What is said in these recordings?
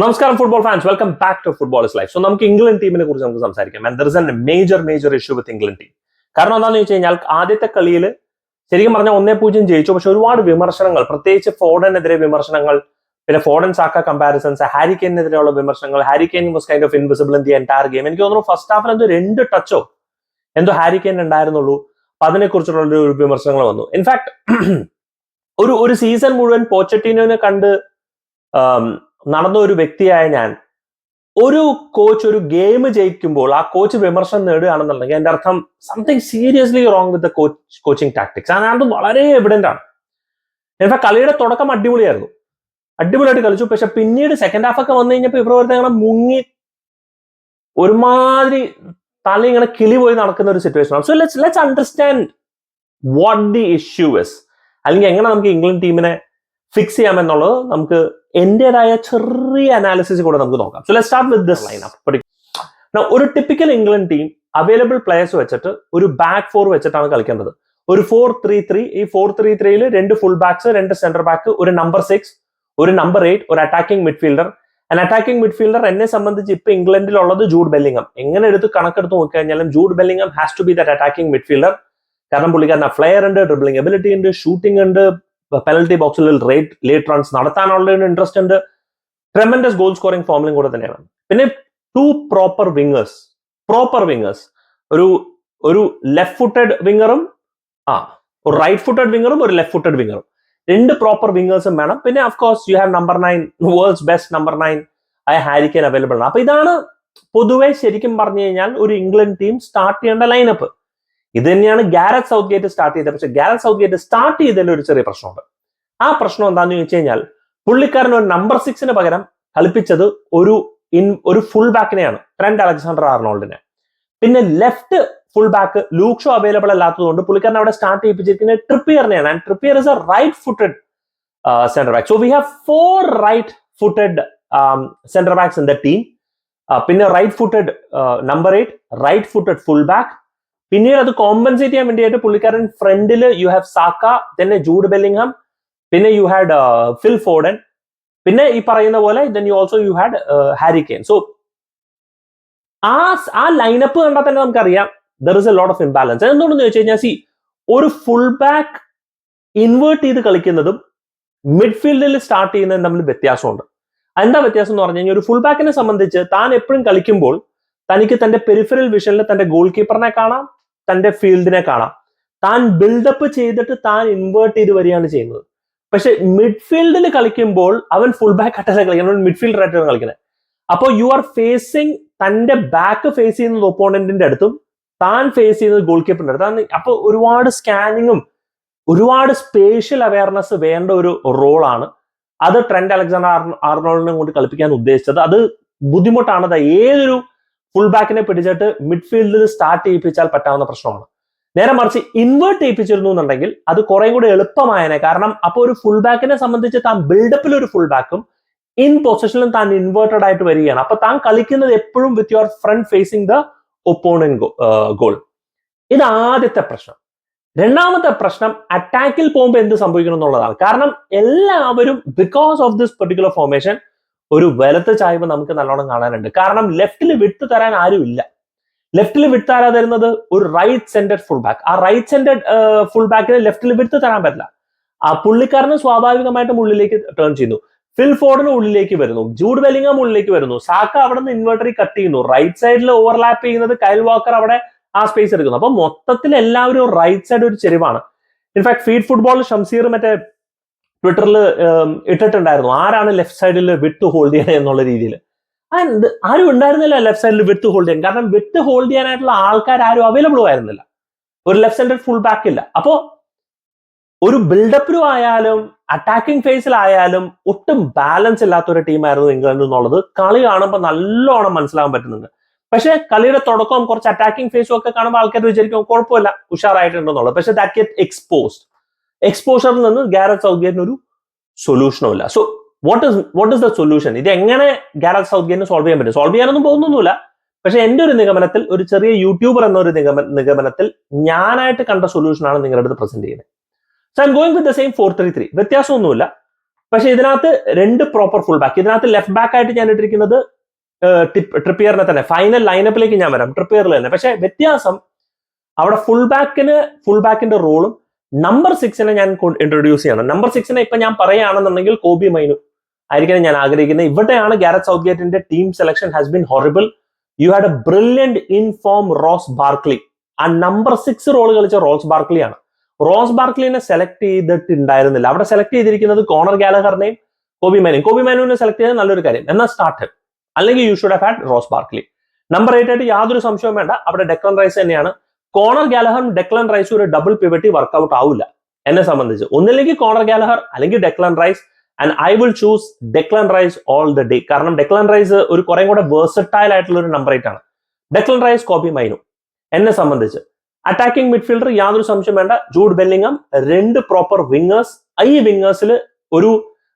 നമസ്കാരം football fans welcome back to football is life so നമുക്ക് England ടീമിനെ കുറിച്ച് നമുക്ക് സംസാരിക്കാം. And there is an major major issue with England team കാരണം എന്താണെന്ന് വെച്ച് കഴിഞ്ഞാൽ ആദ്യത്തെ കളിയിൽ ശരിക്കും പറഞ്ഞാൽ ഒന്നേ പൂജ്യം ജയിച്ചു. പക്ഷെ ഒരുപാട് വിമർശനങ്ങൾ പ്രത്യേകിച്ച് ഫോർഡനെതിരെ വിമർശനങ്ങൾ പിന്നെ ഫോർഡൻ സാക്ക കമ്പാരിസൺസ് ഹാരി കെയിനെതിരെയുള്ള വിമർശനങ്ങൾ Harry Kane was kind of invisible in the entire game എനിക്ക് തോന്നുന്നു ഫസ്റ്റ് ഹാഫിൽ എന്തോ രണ്ട് ടച്ചോ എന്തോ ഹാരി കെയിൻ ഉണ്ടായിരുന്നുള്ളൂ. അപ്പൊ അതിനെക്കുറിച്ചുള്ള ഒരു വിമർശനങ്ങൾ വന്നു. ഇൻഫാക്ട് ഒരു ഒരു സീസൺ മുഴുവൻ പോച്ചറ്റീനോനെ കണ്ട് നടന്ന ഒരു വ്യക്തിയായ ഞാൻ ഒരു കോച്ച് ഒരു ഗെയിം ജയിക്കുമ്പോൾ ആ കോച്ച് വിമർശനം നേടുകയാണെന്നുണ്ടെങ്കിൽ എന്റെ അർത്ഥം something seriously wrong with the coach coaching tactics അത് വളരെ എവിഡന്റ് ആണ്. ഇൻഫാക്ട് കളിയുടെ തുടക്കം അടിപൊളിയായിരുന്നു. അടിപൊളിയായിട്ട് കളിച്ചു. പക്ഷെ പിന്നീട് സെക്കൻഡ് ഹാഫ് ഒക്കെ വന്നു കഴിഞ്ഞപ്പോൾ ഇവർ അങ്ങനെ മുങ്ങി ഒരുമാതിരി തല ഇങ്ങനെ കിളി പോയി നടക്കുന്ന ഒരു സിറ്റുവേഷൻ ആണ്. So let's let's understand what the issue is അല്ലെങ്കിൽ എങ്ങനെ നമുക്ക് ഇംഗ്ലണ്ട് ടീമിനെ ഫിക്സ് ചെയ്യാമെന്നുള്ളത് നമുക്ക് എന്റേതായ ചെറിയ അനാലിസിസ് കൂടെ നമുക്ക് നോക്കാം. So let start with this line up ഒരു typical England team available players വെച്ചിട്ട് ഒരു ബാക്ക് ഫോർ വെച്ചിട്ടാണ് കളിക്കേണ്ടത്. ഒരു ഫോർ ത്രീ ത്രീ ഈ ഫോർ ത്രീ ത്രീയിൽ രണ്ട് ഫുൾ ബാക്സ് രണ്ട് സെന്റർ ബാക്ക് ഒരു നമ്പർ സിക്സ് ഒരു നമ്പർ എയ്റ്റ് ഒരു attacking midfielder and attacking midfielder എന്നെ സംബന്ധിച്ച് ഇപ്പൊ ഇംഗ്ലണ്ടിലുള്ളത് ജൂഡ് ബെല്ലിംഗം. എങ്ങനെ എടുത്ത് കണക്കെടുത്ത് നോക്കി നോക്കിക്കഴിഞ്ഞാലും Jude Bellingham has to be that attacking midfielder കാരണം പുള്ളിക്കാരൻ ഫ്ലെയർ ഉണ്ട് ഡ്രിബ്ലിംഗ് എബിലിറ്റി ഉണ്ട് ഷൂട്ടിംഗ് ഉണ്ട് പെനൽറ്റി ബോക്സിൽ റേറ്റ് ലേറ്റ് റൺസ് നടത്താനുള്ള ഇൻട്രസ്റ്റ് ഉണ്ട്. ട്രെമൻഡസ് ഗോൾ സ്കോറിംഗ് ഫോമിലും കൂടെ തന്നെയാണ്. പിന്നെ two proper wingers proper wingers ഒരു ഒരു ലെഫ്റ്റ് ഫുട്ടഡ് വിങ്ങറും ആ ഒരു റൈറ്റ് ഫുട്ടഡ് വിങ്ങറും ഒരു ലെഫ്റ്റ് ഫുട്ടഡ് വിങ്ങറും രണ്ട് പ്രോപ്പർ വിങ്ങേഴ്സും വേണം. പിന്നെ of course you have number nine world's best number nine ആയ ഹാരിക്കൻ അവൈലബിൾ ആണ്. അപ്പൊ ഇതാണ് പൊതുവെ ശരിക്കും പറഞ്ഞു കഴിഞ്ഞാൽ ഒരു ഇംഗ്ലണ്ട് ടീം സ്റ്റാർട്ട് ചെയ്യേണ്ട ലൈനപ്പ് ഇത് തന്നെയാണ് ഗാരറ്റ് സൗത്ത് ഗേറ്റ് സ്റ്റാർട്ട് ചെയ്തത്. പക്ഷെ ഗാരറ്റ് സൗത്ത് ഗേറ്റ് സ്റ്റാർട്ട് ചെയ്തതിൽ ഒരു ചെറിയ പ്രശ്നമുണ്ട്. ആ പ്രശ്നം എന്താണെന്ന് ചോദിച്ചു കഴിഞ്ഞാൽ പുള്ളിക്കാരൻ ഒരു നമ്പർ സിക്സിന് പകരം കളിപ്പിച്ചത് ഒരു ഇൻ ഒരു ഫുൾ ബാക്കിനെയാണ് ട്രെൻഡ് അലക്സാണ്ടർ ആർണോൾഡിനെ പിന്നെ left full back Luke Shaw available അല്ലാത്തതുകൊണ്ട് പുള്ളിക്കാരൻ അവിടെ സ്റ്റാർട്ട് ചെയ്യിപ്പിച്ചിരിക്കുന്നത് ട്രിപ്പിയറിനെയാണ് and Trippier is a right footed centre back so we have four right footed centre backs in the team പിന്നെ right footed number eight right footed full back പിന്നീട് അത് compensate ചെയ്യാൻ വേണ്ടിയിട്ട് പുള്ളിക്കാരൻ ഫ്രണ്ടിൽ യു ഹാവ് സാക്ക തന്നെ Jude Bellingham പിന്നെ you had Phil Foden പിന്നെ ഈ പറയുന്ന പോലെ then you also you had Harry Kane so ആ ആ ലൈനപ്പ് കണ്ടാൽ തന്നെ നമുക്കറിയാം there is a lot of imbalance എന്തുകൊണ്ടെന്ന് ചോദിച്ചു കഴിഞ്ഞാൽ സി ഒരു ഫുൾ ബാക്ക് ഇൻവേർട്ട് ചെയ്ത് കളിക്കുന്നതും മിഡ്ഫീൽഡിൽ സ്റ്റാർട്ട് ചെയ്യുന്നതും തമ്മിൽ വ്യത്യാസമുണ്ട്. എന്താ വ്യത്യാസം എന്ന് പറഞ്ഞു കഴിഞ്ഞാൽ ഒരു ഫുൾ ബാക്കിനെ സംബന്ധിച്ച് താൻ എപ്പോഴും കളിക്കുമ്പോൾ തനിക്ക് തന്റെ പെരിഫറൽ വിഷനിൽ തന്റെ ഗോൾ കീപ്പറിനെ കാണാം തന്റെ ഫീൽഡിനെ കാണാം. താൻ ബിൽഡപ്പ് ചെയ്തിട്ട് താൻ ഇൻവേർട്ട് ചെയ്ത് വരികയാണ് ചെയ്യുന്നത്. പക്ഷെ മിഡ്ഫീൽഡിൽ കളിക്കുമ്പോൾ അവൻ ഫുൾ ബാക്ക് ആയിട്ടാണ് കളിക്കുന്നത് മിഡ്ഫീൽഡർ ആയിട്ടാണ് കളിക്കുന്നത്. അപ്പോൾ യു ആർ ഫേസിങ് തന്റെ ബാക്ക് ഫേസ് ചെയ്യുന്നത് ഒപ്പോണന്റിന്റെ അടുത്തും താൻ ഫേസ് ചെയ്യുന്നത് ഗോൾ കീപ്പറിന്റെ അടുത്ത് അപ്പൊ ഒരുപാട് സ്കാനിങ്ങും ഒരുപാട് സ്പേഷ്യൽ അവയർനെസ് വേണ്ട ഒരു റോളാണ് അത് ട്രെൻഡ് അലക്സാണ്ടർ ആർ- ആർണോൾഡിനെ കൊണ്ട് കളിപ്പിക്കാൻ ഉദ്ദേശിച്ചത്. അത് ബുദ്ധിമുട്ടാണ്. അത് ഏതൊരു ഫുൾ ബാക്കിനെ പിടിച്ചിട്ട് മിഡ്ഫീൽഡിൽ സ്റ്റാർട്ട് ചെയ്യിപ്പിച്ചാൽ പറ്റാവുന്ന പ്രശ്നമാണ്. നേരെ മറിച്ച് ഇൻവേർട്ട് ചെയ്യിപ്പിച്ചിരുന്നു എന്നുണ്ടെങ്കിൽ അത് കുറേം കൂടി എളുപ്പമായനെ. കാരണം അപ്പോൾ ഒരു ഫുൾ ബാക്കിനെ സംബന്ധിച്ച് താൻ ബിൽഡപ്പിൽ ഒരു ഫുൾ ബാക്കും ഇൻ പൊസിഷനിലും താൻ ഇൻവേർട്ടഡ് ആയിട്ട് വരികയാണ്. അപ്പൊ താൻ കളിക്കുന്നത് എപ്പോഴും with your front facing the opponent goal ഇത് ആദ്യത്തെ പ്രശ്നം. രണ്ടാമത്തെ പ്രശ്നം അറ്റാക്കിൽ പോകുമ്പോൾ എന്ത് സംഭവിക്കണം എന്നുള്ളതാണ്. കാരണം എല്ലാവരും because of this particular formation ഒരു വലത്ത് ചായ്വ് നമുക്ക് നല്ലോണം കാണാനുണ്ട്. കാരണം ലെഫ്റ്റിൽ വിട്ട് തരാൻ ആരുമില്ല ലെഫ്റ്റിൽ വിട്ട് ആരാ തരുന്നത്? ഒരു റൈറ്റ് സെന്റഡ് ഫുൾ ബാക്ക് ആ റൈറ്റ് സെന്റഡ് ഫുൾ ബാക്കിന് ലെഫ്റ്റിൽ വിട്ട് തരാൻ പറ്റില്ല. ആ പുള്ളിക്കാരന് സ്വാഭാവികമായിട്ടും ഉള്ളിലേക്ക് ടേൺ ചെയ്യുന്നു. ഫിൽ ഫോർഡിന് ഉള്ളിലേക്ക് വരുന്നു. ജൂഡ് വെല്ലിംഗം ഉള്ളിലേക്ക് വരുന്നു. സാക്ക അവിടെ നിന്ന് ഇൻവെർട്ടറി കട്ട് ചെയ്യുന്നു. റൈറ്റ് സൈഡിൽ ഓവർലാപ്പ് ചെയ്യുന്നത് കൈൽ വാക്കർ അവിടെ ആ സ്പേസ് എടുക്കുന്നു. അപ്പൊ മൊത്തത്തിൽ എല്ലാവരും റൈറ്റ് സൈഡ് ഒരു ചെരിവാണ്. In fact feed football Shamseer മറ്റേ ട്വിറ്ററിൽ ഇട്ടിട്ടുണ്ടായിരുന്നു. ആരാണ് ലെഫ്റ്റ് സൈഡിൽ വിട്ട് ഹോൾഡ് ചെയ്യണേ എന്നുള്ള രീതിയിൽ ആരും ഉണ്ടായിരുന്നില്ല ലെഫ്റ്റ് സൈഡിൽ വിട്ട് ഹോൾഡ് ചെയ്യാൻ. കാരണം വിട്ട് ഹോൾഡ് ചെയ്യാനായിട്ടുള്ള ആൾക്കാർ ആരും അവൈലബിളും ആയിരുന്നില്ല. ഒരു ലെഫ്റ്റ് സൈഡിൽ ഫുൾ ബാക്ക് ഇല്ല. അപ്പോ ഒരു ബിൽഡപ്പിലും ആയാലും അറ്റാക്കിംഗ് ഫേസിലായാലും ഒട്ടും ബാലൻസ് ഇല്ലാത്ത ഒരു ടീമായിരുന്നു ഇംഗ്ലണ്ട് എന്നുള്ളത് കളി കാണുമ്പോൾ നല്ലോണം മനസ്സിലാകാൻ പറ്റുന്നുണ്ട്. പക്ഷേ കളിയുടെ തുടക്കം കുറച്ച് അറ്റാക്കിംഗ് ഫേസും ഒക്കെ കാണുമ്പോൾ ആൾക്കാർ വിചാരിക്കും കുഴപ്പമില്ല ഉഷാറായിട്ടുണ്ടെന്നുള്ളത്. പക്ഷെ ദാറ്റ് ഗെറ്റ് എക്സ്പോസ്ഡ് എക്സ്പോഷറിൽ നിന്ന് ഗാരറ്റ് സൗത്ത് ഗേറ്റിന് ഒരു സൊല്യൂഷനും ഇല്ല. So what is what is the solution ഇത് എങ്ങനെ ഗാരറ്റ് സൗത്ത് ഗേറ്റിന് സോൾവ് ചെയ്യാൻ പറ്റും? സോൾവ് ചെയ്യാനൊന്നും പോകുന്നൊന്നുമില്ല. പക്ഷെ എന്റെ ഒരു നിഗമനത്തിൽ ഒരു ചെറിയ യൂട്യൂബർ എന്ന ഒരു നിഗമ നിഗമനത്തിൽ ഞാനായിട്ട് കണ്ട സൊല്യൂഷനാണ് നിങ്ങളുടെ അടുത്ത് പ്രസന്റ് ചെയ്യുന്നത്. So I'm going with the same four three three വ്യത്യാസമൊന്നുമില്ല. പക്ഷെ ഇതിനകത്ത് രണ്ട് പ്രോപ്പർ ഫുൾ ബാക്ക് ഇതിനകത്ത് ലെഫ്റ്റ് ബാക്ക് ആയിട്ട് ഞാൻ ഇട്ടിരിക്കുന്നത് ട്രിപ്പിയറിനെ തന്നെ. ഫൈനൽ ലൈനപ്പിലേക്ക് ഞാൻ വരാം. ട്രിപ്പിയറിൽ തന്നെ. പക്ഷെ വ്യത്യാസം അവിടെ ഫുൾ ബാക്കിന് ഫുൾ ബാക്കിന്റെ റോളും നമ്പർ സിക്സിനെ ഞാൻ ഇൻട്രൊഡ്യൂസ് ചെയ്യണം. നമ്പർ സിക്സിനെ ഇപ്പൊ ഞാൻ പറയുകയാണെന്നുണ്ടെങ്കിൽ കോബി മൈനു ആയിരിക്കണം ഞാൻ ആഗ്രഹിക്കുന്നത്. ഇവിടെയാണ് ഗാരറ്റ് സൗത്ത് ഗേറ്റിന്റെ team selection has been horrible you had a brilliant in form Ross Barkley ആ നമ്പർ സിക്സ് റോൾ കളിച്ച റോസ് ബാർക്ലി ആണ്. റോസ് ബാർക്ലിനെ സെലക്ട് ചെയ്തിട്ടുണ്ടായിരുന്നില്ല. അവിടെ സെലക്ട് ചെയ്തിരിക്കുന്നത് കോണർ ഗാലഹറിനെയും കോബി മാനും. കോബി മാനുവിനെ സെലക്ട് ചെയ്തത് നല്ലൊരു കാര്യം. എന്നാൽ സ്റ്റാർട്ട് അല്ലെങ്കിൽ you should had Ross Barkley number eight ആയിട്ട് യാതൊരു സംശയവും വേണ്ട. അവിടെ ഡെക്കൺ റൈസ് തന്നെയാണ്. കോണർ ഗാലഹറും ഡെക്ലൻ റൈസും ഒരു ഡബിൾ പിവറ്റി വർക്ക്ഔട്ട് ആവില്ല എന്നെ സംബന്ധിച്ച്. ഒന്നില്ലെങ്കിൽ കോണർ ഗാലഹർ അല്ലെങ്കിൽ Declan Rice and I will choose Declan Rice all the day കാരണം ഡെക്ലൻ റൈസ് ഒരു കുറേ കൂടെ വേഴ്സറ്റൈൽ ആയിട്ടുള്ള ഒരു നമ്പർ എയ്റ്റ് ആണ്. ഡെക്ലൻ റൈസ് കോപ്പി മൈനു എന്നെ സംബന്ധിച്ച്. അറ്റാക്കിംഗ് മിഡ്ഫീൽഡർ യാതൊരു സംശയം വേണ്ട. ജൂഡ് ബെല്ലിംഗം രണ്ട് പ്രോപ്പർ വിങ്ങേഴ്സ് ഈ വിങ്ങേഴ്സിൽ ഒരു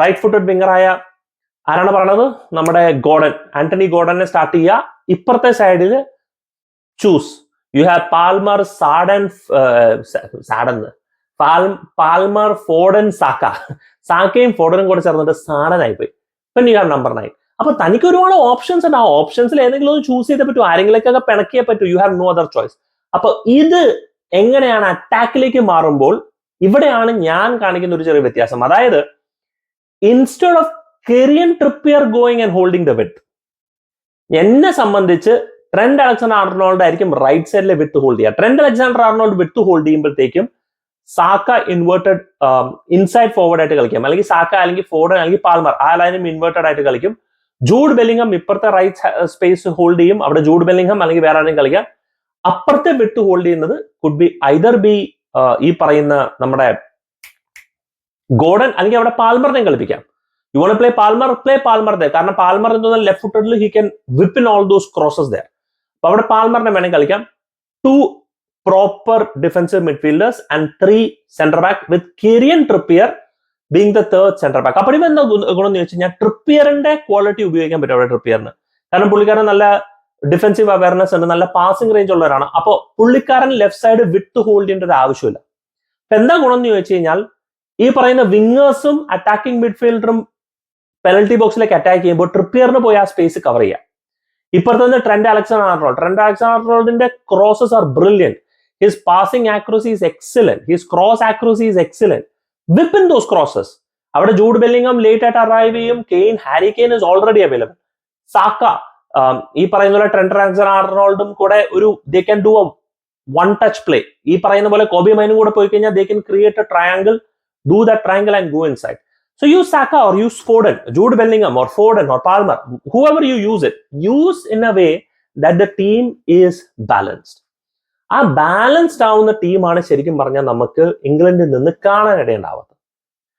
റൈറ്റ് ഫുട്ടഡ് വിങ്ങറായ ആരാണ് പറയണത്? നമ്മുടെ ഗോഡൻ ആന്റണി ഗോഡനെ സ്റ്റാർട്ട് ചെയ്യുക. ഇപ്പുറത്തെ സൈഡിൽ ചൂസ് യു ഹാവ് പാൽമർ സാഡൻ സാഡൻ പാൽമർ ഫോഡൻ സാക്ക സാക്കയും ഫോഡനും കൂടെ ചേർന്നിട്ട് സാഡനായി പോയി പിന്നെ യു ഹാവ് നമ്പർ നയൻ അപ്പൊ തനിക്ക് ഒരുപാട് ഓപ്ഷൻസ് ഉണ്ട്. ആ ഓപ്ഷൻസിൽ ഏതെങ്കിലും ഒന്ന് ചൂസ് ചെയ്തേ പറ്റൂ. ആരെങ്കിലൊക്കെ പിണക്കിയേ പറ്റൂ. You have no other choice അപ്പൊ ഇത് എങ്ങനെയാണ് അറ്റാക്കിലേക്ക് മാറുമ്പോൾ ഇവിടെയാണ് ഞാൻ കാണിക്കുന്ന ഒരു ചെറിയ വ്യത്യാസം. അതായത് instead of Kieran Trippier going and holding the width എന്നെ സംബന്ധിച്ച് ട്രെൻഡ് അലക്സാണ്ടർ ആർണോൾഡ് ആയിരിക്കും റൈറ്റ് സൈഡിലെ വിത്ത് ഹോൾഡ് ചെയ്യുക. Trent Alexander Arnold width hold ചെയ്യുമ്പോഴത്തേക്കും സാക്ക ഇൻവേർട്ടഡ് ഇൻസൈഡ് ഫോർവേഡ് ആയിട്ട് കളിക്കാം. അല്ലെങ്കിൽ സാക്ക അല്ലെങ്കിൽ ഫോർഡ് അല്ലെങ്കിൽ പാൽമർ ആ ലൈനും ഇൻവേർട്ടഡ് ആയിട്ട് കളിക്കും. ജൂഡ് ബെല്ലിംഗം ഇപ്പുറത്തെ റൈറ്റ് സ്പേസ് ഹോൾഡ് ചെയ്യും. അവിടെ ജൂഡ് ബെല്ലിംഗം അല്ലെങ്കിൽ വേറെ ആരെങ്കിലും കളിക്കാം. അപ്പുറത്തെ വിട്ട് ഹോൾഡ് ചെയ്യുന്നത് കുഡ് ബി ഐദർ ബി ഈ പറയുന്ന നമ്മുടെ ഗോഡൻ അല്ലെങ്കിൽ അവിടെ പാൽമറിനെയും കളിപ്പിക്കാം. You won't play Palmer play Palmer there കാരണം പാൽമർ എന്ന് left ഫുട്ടഡിൽ he can whip in all those crosses there അപ്പൊ അവിടെ പാൽമറിനെ വേണമെങ്കിൽ കളിക്കാം. Two proper defensive midfielders and three centre back with Kieran Trippier being the third centre back അപ്പോൾ എന്താ ഗുണം എന്ന് വെച്ച് കഴിഞ്ഞാൽ ട്രിപ്പിയറിന്റെ ക്വാളിറ്റി ഉപയോഗിക്കാൻ പറ്റും അവിടെ ട്രിപ്പിയറിന് കാരണം പുള്ളിക്കാരൻ നല്ല ഡിഫൻസീവ് അവയർനെസ് ഉണ്ട് നല്ല പാസിംഗ് റേഞ്ച് ഉള്ളവരാണ്. അപ്പോൾ പുള്ളിക്കാരൻ ലെഫ്റ്റ് സൈഡ് വിട്ട് ഹോൾഡ് ചെയ്യേണ്ട ഒരു ആവശ്യമില്ല. അപ്പൊ എന്താ ഗുണം എന്ന് ചോദിച്ചു കഴിഞ്ഞാൽ ഈ പറയുന്ന വിങ്ങേഴ്സും അറ്റാക്കിംഗ് മിഡ്ഫീൽഡറും പെനൽറ്റി ബോക്സിലേക്ക് അറ്റാക്ക് ചെയ്യുമ്പോൾ ട്രിപ്പിയറിന് പോയി ആ സ്പേസ് കവർ ചെയ്യാം. ഇപ്പുറത്ത് Trent Alexander Arnold. Trent Alexander ആർണോൾഡിന്റെ crosses are brilliant his passing accuracy excellent his cross accuracy excellent in those crosses അവിടെ ജൂഡ് ബെല്ലിംഗം ലേറ്റ് ആയിട്ട് അറൈവ് ചെയ്യും. Kane Harry Kane is already available Saka ഈ പറയുന്ന പോലെ Trent Alexander ആർണോൾഡും കൂടെ ഒരു they can do a one touch play ഈ പറയുന്ന പോലെ കോബി മൈനും കൂടെ പോയി കഴിഞ്ഞാൽ they can create a triangle do the triangle and go inside So use Saka or use Foden, Jude Bellingham or Foden or Palmer, whoever you use it, use in a way that the team is balanced. ആ balanced ആവുന്ന ടീമാണ് ശരിക്കും പറഞ്ഞാൽ നമുക്ക് ഇംഗ്ലണ്ടിൽ നിന്ന് കാണാനിടയുണ്ടാവുന്നത്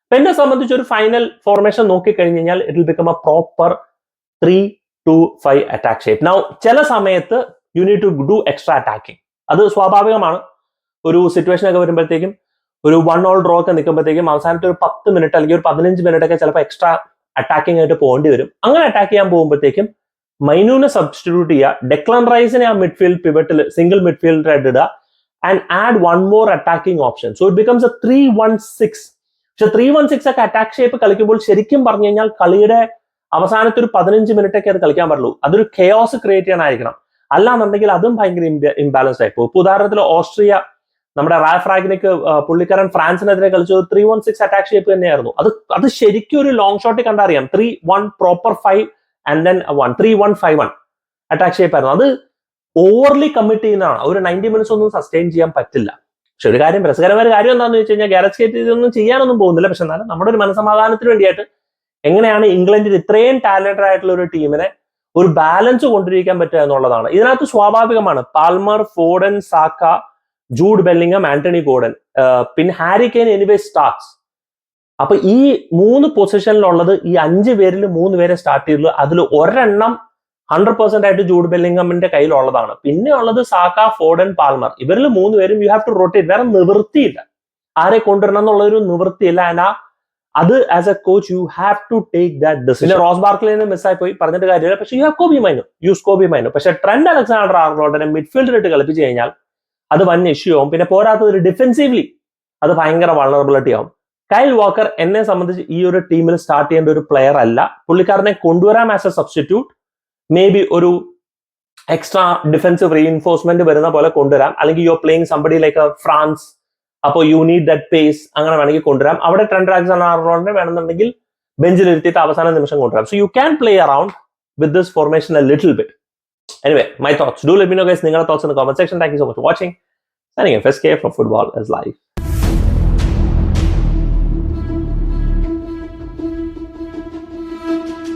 അപ്പൊ എന്നെ സംബന്ധിച്ച് ഒരു ഫൈനൽ ഫോർമേഷൻ നോക്കിക്കഴിഞ്ഞ് കഴിഞ്ഞാൽ it will become a proper three two five attack shape now ചില സമയത്ത് you need to do extra attacking അത് സ്വാഭാവികമാണ്. ഒരു സിറ്റുവേഷൻ ഒക്കെ വരുമ്പോഴത്തേക്കും ഒരു വൺ ഓൾ ഡ്രോ ഒക്കെ നിൽക്കുമ്പോഴത്തേക്കും അവസാനത്തെ ഒരു പത്ത് മിനിറ്റ് അല്ലെങ്കിൽ ഒരു പതിനഞ്ച് മിനിറ്റ് ഒക്കെ ചിലപ്പോൾ എക്സ്ട്രാ അറ്റാക്കിംഗ് ആയിട്ട് പോകേണ്ടി വരും. അങ്ങനെ അറ്റാക്ക് ചെയ്യാൻ പോകുമ്പോഴത്തേക്കും മൈനൂനെ സബ്സ്റ്റിറ്റ്യൂട്ട് ചെയ്യുക. ഡെക്ലൻ റൈസിനെ ആ മിഡ്ഫീൽഡ് പിവറ്റിൽ സിംഗിൾ മിഡ്ഫീൽഡ് ആയിട്ട് ഇടുക. And add one more attacking option so it becomes a three one six പക്ഷെ ത്രീ വൺ സിക്സ് ഒക്കെ അറ്റാക്ക് ഷേപ്പ് കളിക്കുമ്പോൾ ശരിക്കും പറഞ്ഞു കഴിഞ്ഞാൽ കളിയുടെ അവസാനത്തെ ഒരു പതിനഞ്ച് മിനിറ്റ് ഒക്കെ അത് കളിക്കാൻ പറ്റുള്ളൂ അതൊരു കെയോസ് ക്രിയേറ്റ് ചെയ്യാനായിരിക്കണം. അല്ലാന്നുണ്ടെങ്കിൽ അതും ഭയങ്കര ഇംബാലൻസ് ആയി പോകും. ഉദാഹരണത്തിൽ ഓസ്ട്രിയ നമ്മുടെ റാഫ് റാഗ്നിക്ക് പുള്ളിക്കാരൻ ഫ്രാൻസിനെതിരെ കളിച്ചത് three one six attack shape തന്നെയായിരുന്നു. അത് അത് ശരിക്കും ഒരു ലോങ് ഷോട്ടിൽ കണ്ടറിയാം. Three one proper five and then one three one five one attack shape ആയിരുന്നു. അത് ഓവർലി കമ്മിറ്റ് ചെയ്യുന്നതാണ്. ഒരു നയന്റി മിനിറ്റ്സ് ഒന്നും സസ്റ്റെയിൻ ചെയ്യാൻ പറ്റില്ല. പക്ഷെ ഒരു കാര്യം രസകരമായ ഒരു കാര്യം എന്താണെന്ന് വെച്ച് കഴിഞ്ഞാൽ ഗാരജ് കേറ്റ് ഇതൊന്നും ചെയ്യാനൊന്നും പോകുന്നില്ല. പക്ഷെ എന്നാലും നമ്മുടെ ഒരു മനസമാധാനത്തിന് വേണ്ടിയിട്ട് എങ്ങനെയാണ് ഇംഗ്ലണ്ടിൽ ഇത്രയും ടാലന്റഡ് ആയിട്ടുള്ള ഒരു ടീമിനെ ഒരു ബാലൻസ് കൊണ്ടിരിക്കാൻ പറ്റുക എന്നുള്ളതാണ്. ഇതിനകത്ത് സ്വാഭാവികമാണ്. Palmer Foden Saka Jude Bellingham Anthony Gordon പിന്നെ ഹാരി കെയിൻ എനിവേ സ്റ്റാർസ് അപ്പൊ ഈ മൂന്ന് പൊസിഷനിലുള്ളത് ഈ അഞ്ച് പേരിൽ മൂന്ന് പേരെ സ്റ്റാർട്ട് ചെയ്തുള്ളൂ. അതിൽ ഒരെണ്ണം ഹൺഡ്രഡ് പെർസെന്റ് ആയിട്ട് ജൂഡ് ബെല്ലിംഗമിന്റെ കയ്യിലുള്ളതാണ്. പിന്നെ ഉള്ളത് സാക്ക ഫോർഡൻ പാൽമർ. ഇവരിൽ മൂന്ന് പേരും യു ഹാവ് ടു റൊട്ടേറ്റ് വേറെ നിവൃത്തിയില്ല. ആരെ കൊണ്ടുവരണം എന്നുള്ളൊരു നിവൃത്തിയില്ല. ആൻഡ് ആ അത് as a coach you have to take that decision Ross Barkley മിസ്സായി പോയി. പറഞ്ഞിട്ട് കാര്യമില്ല. പക്ഷെ you have Kobbie Mainoo use Kobbie Mainoo പക്ഷെ ട്രെൻഡ് അലക്സാണ്ടർ ആർണോൾഡിനെ മിഡ്ഫീൽഡിലിട്ട് കളിപ്പിച്ചു കഴിഞ്ഞാൽ അത് വൻ ഇഷ്യൂ ആവും. പിന്നെ പോരാത്തത് ഡിഫെൻസീവ്ലി അത് ഭയങ്കര വളറബിലിറ്റി ആവും. കൈൽ വാക്കർ എന്നെ സംബന്ധിച്ച് ഈ ഒരു ടീമിൽ സ്റ്റാർട്ട് ചെയ്യേണ്ട ഒരു പ്ലെയർ അല്ല. പുള്ളിക്കാരനെ കൊണ്ടുവരാം as a substitute may be ഒരു എക്സ്ട്രാ ഡിഫെൻസീവ് റീഇൻഫോഴ്സ്മെന്റ് വരുന്ന പോലെ കൊണ്ടുവരാം. അല്ലെങ്കിൽ you are playing somebody like France അപ്പോൾ യു നീഡ് ദറ്റ് പേസ് അങ്ങനെ വേണമെങ്കിൽ കൊണ്ടുവരാം. അവിടെ ട്രെൻഡ് ആക്സൺ ആർണോളിനെ വേണമെന്നുണ്ടെങ്കിൽ ബെഞ്ചിലിരുത്തിയിട്ട് അവസാന നിമിഷം കൊണ്ടുവരാം. So you can play around with this formation a little bit Anyway, my thoughts. Do let me know, guys. Ningala thoughts in the comment section. Thank you so much for watching. Signing in, Fescare from Football is Life.